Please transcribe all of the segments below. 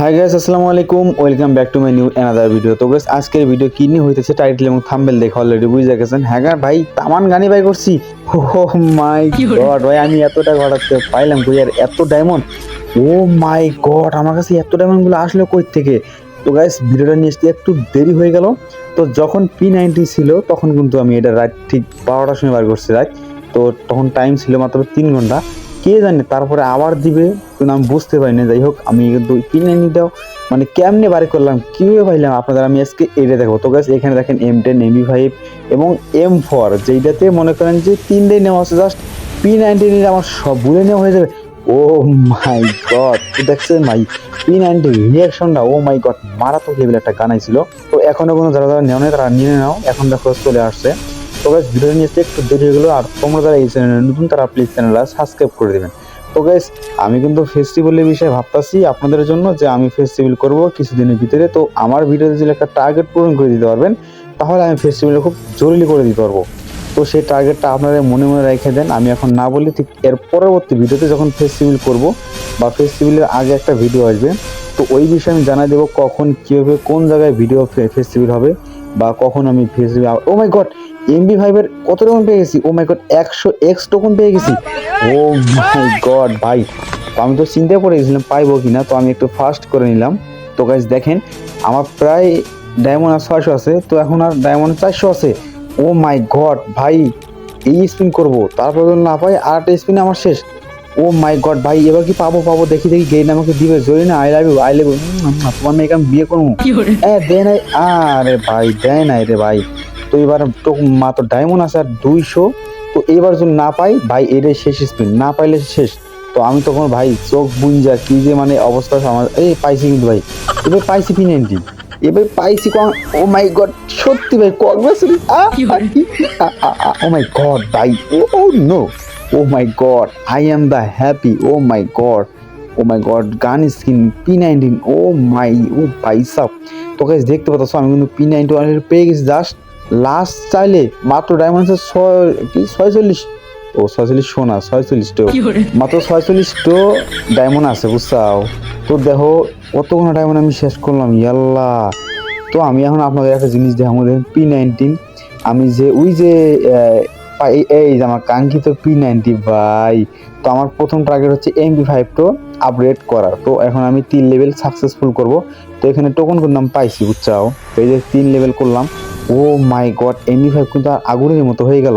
High guys আসসালামু আলাইকুম। Welcome back to my new another video তো গাইস আজকের ভিডিও কি নিয়ে হইতেছে টাইটেল এবং থাম্বনেল দেখে অলরেডি বুঝে গেছেন। হ্যাঁ ভাই তামান গানি ভাই করছি। ও মাই গড ভাই আমি এতটা ঘটাতে পাইলাম কই আর এত ডায়মন্ড ও মাই গড আমার কাছে এত ডায়মন্ডগুলো আসলো কই থেকে? তো গাইস ভিডিওটা নিয়ে আসতে একটু দেরি হয়ে গেল। তো যখন পি নাইনটি ছিল তখন কিন্তু আমি এটা রাত ঠিক বারোটার সময় বার করছি রাত তো তখন টাইম ছিল মাত্র তিন ঘণ্টা। কে জানে, তারপরে আবার দিবে, কিন্তু আমি বুঝতে পারি না যাই হোক, আমি কিন্তু কিনে নিতেও মানে কেমনে বাড়ি করলাম, কীভাবে পাইলাম আপনাদের, আমি আজকে এটা দেখব। তো গাছ এখানে দেখেন এম টেন এম ফাইভ এবং এম ফোর যেইটাতে মনে করেন যে তিন দিন নেওয়া আছে জাস্ট পি নিলে আমার সব ভুলে নেওয়া হয়ে যাবে। ও মাই গড দেখছেন ভাই পি নাইনটি রিয়াকশনটা ও মাই গড মারাত্মক লেভেল একটা গান ছিল তো এখনও কোনো যারা যারা নেও নেই, তারা নিয়ে নাও। এখন দেখো চলে আসছে। তো গাইস ভিডিও নিয়ে একটু দেরি হয়ে গেলো, আর তোমরা যারা এই চ্যানেলে নতুন, তারা প্লিজ চ্যানেলটা সাবস্ক্রাইব করে দেবেন। তো গাইস আমি কিন্তু ফেস্টিভ্যালের বিষয়ে ভাবতাছি আপনাদের জন্য যে আমি ফেস্টিভ্যাল করব কিছুদিনের ভিতরে। তো আমার ভিডিওতে যদি একটা টার্গেট পূরণ করে দিতে পারবেন, তাহলে আমি ফেস্টিভ্যালে খুব জরুরি করে দিতে পারব। তো সেই টার্গেটটা আপনারা মনে মনে রেখে দেন। আমি এখন না বলি ঠিক এর পরবর্তী ভিডিওতে যখন ফেস্টিভ্যাল করব বা ফেস্টিভ্যালের আগে একটা ভিডিও আসবে, তো ওই বিষয়ে আমি জানাই দেবো কখন কীভাবে কোন জায়গায় ভিডিও ফেস্টিভ্যাল হবে বা কখন আমি festival oh my god MB ফাইভের কত টোকন পেয়ে গেছি? ও মাই গড একশো এক্স টোকন পেয়ে গেছি। ও মাই গড ভাই তো আমি তো চিন্তা করে গেছিলাম পাইবো কি না তো আমি একটু ফাস্ট করে নিলাম। তো গাইজ দেখেন আমার প্রায় ডায়মন্ড আর ছয়শো আছে তো এখন আর ডায়মন্ড চারশো আছে। ও মাই গড ভাই এই স্পিন করব। তারপর যদি না পাই আর একটা স্পিন আমার শেষ। ও মাই গড ভাই এবার কি পাবো পাবো? দেখি দেখি গেইন আমাকে দিবে। জরি না I love you I love you তোমার মেয়েকে আমি বিয়ে করব? হ্যাঁ দেয় নাই। আরে ভাই দেয় নাই রে ভাই। তো এবার তো মাত্র ডায়মন্ড আছে আর দুইশো। তো এবার যদি না পাই ভাই এটাই শেষ স্পিন না পাইলে শেষ। তো আমি তখন ভাই চোখ বুঞ্জা কি যে মানে অবস্থা আমার। এই পাইছি কিন্তু ভাই। এবার পাইছি পি নাইনটি এবার পাইছি কম ও মাই গড সত্যি ভাই কংগ্রেচুলেশন ও মাই গড ভাই? ও no oh my god I am the happy oh my god oh my god gun skin P nineteen oh my oh ভাই সাব তো গাইস দেখতে পাচ্ছ আমি কিন্তু পি নাইনটি পেয়ে গেছি। জাস্ট লাস্ট চাইলে মাত্র ডায়মন্ড আছে ছয় কি ছয়চল্লিশ? ও ছয়চল্লিশ সোনা ছয়চল্লিশ টো। মাত্র ছয়চল্লিশ টো ডায়মন্ড আছে বুঝছাও? তো দেখো কতগুলো ডায়মন্ড আমি শেষ করলাম ইয়াল্লা। তো আমি এখন আপনাদের একটা জিনিস দেখাবো দেখেন পি নাইনটিন আমি যে ওই যে এই যে আমার কাঙ্ক্ষিত পি নাইনটি ভাই তো আমার প্রথম টার্গেট হচ্ছে এমবি ফাইভ তো আপগ্রেড করা তো এখন আমি তিন লেভেল সাকসেসফুল করব। তো এখানে টোকন করলাম পাইছি বুঝছাও? তো এই যে তিন লেভেল করলাম oh my god MB five কিন্তু আর আগুনের মতো হয়ে গেল।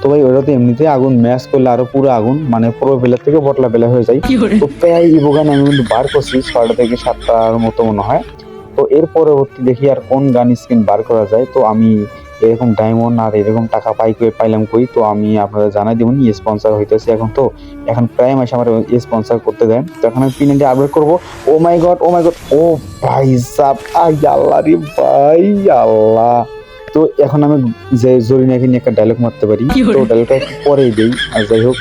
তো ভাই ওটা তো এমনিতে আগুন ম্যাচ করলে আরও পুরো আগুন মানে পুরো বেলার থেকে বটলা বেলা হয়ে যায়। তো প্রায় ইবোগান আমি কিন্তু বার করছি ছয়টা থেকে সাতটার মতো মনে হয়। তো এর পরবর্তী দেখি আর কোন গান স্ক্রিন বার করা যায়। তো আমি এরকম ডায়মন্ড আর এরকম টাকা পাই কই পাইলাম কই তো আমি আপনাদের জানাই দেবো নি স্পন্সর হইতেছে এখন তো। এখন প্রায় মাসে আমার স্পন্সর করতে দেন। তো এখন আমি পিন আপডেট করব। ও my god oh my god ও ভাই সাব আই আল্লাহ রে ভাই আল্লাহ। তো এখন আমি যে জরিনাকে নিয়ে একটা ডায়লগ মারতে পারি তো ডায়লগটা পরেই দেই। আর যাই হোক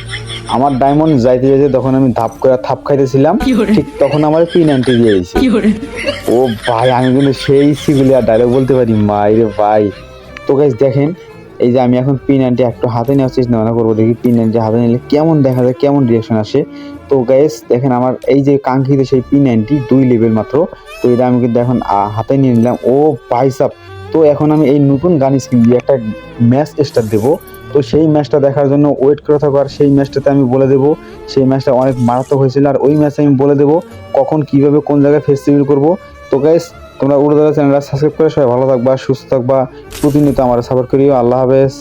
আমার ডায়মন্ড যাইতে যাইতে তখন আমি ধাপ করে থাপ খাইতেছিলাম ঠিক তখন আমার পিন আনতে দিয়ে দিয়েছে ও ভাই আমি কিন্তু সেই সিগুলি আর ডায়লগ বলতে পারি মাই রে ভাই। তো গাইজ দেখেন, এই যে আমি এখন পিন আনটি একটু হাতে নেওয়ার চেষ্টা ভাবনা করব, দেখি পিন আনটি হাতে নিলে কেমন দেখা যায়, কেমন রিয়াকশন আসে। তো গাইজ দেখেন আমার এই যে কাঙ্ক্ষিত সেই পিন আনটি দুই লেভেল মাত্র। তো এটা আমি কিন্তু এখন হাতে নিয়ে নিলাম। ও ভাই সাব, তো এখন আমি এই নতুন গান স্ক্রিন দিয়ে একটা ম্যাচ স্টার্ট দেবো। তো সেই ম্যাচটা দেখার জন্য ওয়েট করে থাকো, আর সেই ম্যাচটাতে আমি বলে দেবো, সেই ম্যাচটা অনেক মারাত্মক হয়েছিল, আর ওই ম্যাচে আমি বলে দেবো, কখন, কীভাবে, কোন জায়গায় ফেস্টিভ্যাল করব। তো গাইস তোমরা উড়োদা চ্যানেলটা সাবস্ক্রাইব করে সবাই ভালো থাকবা, সুস্থ থাকবা। প্রতিনিয়ত আমার সাপোর্ট করিও। আল্লাহ হাফেজ।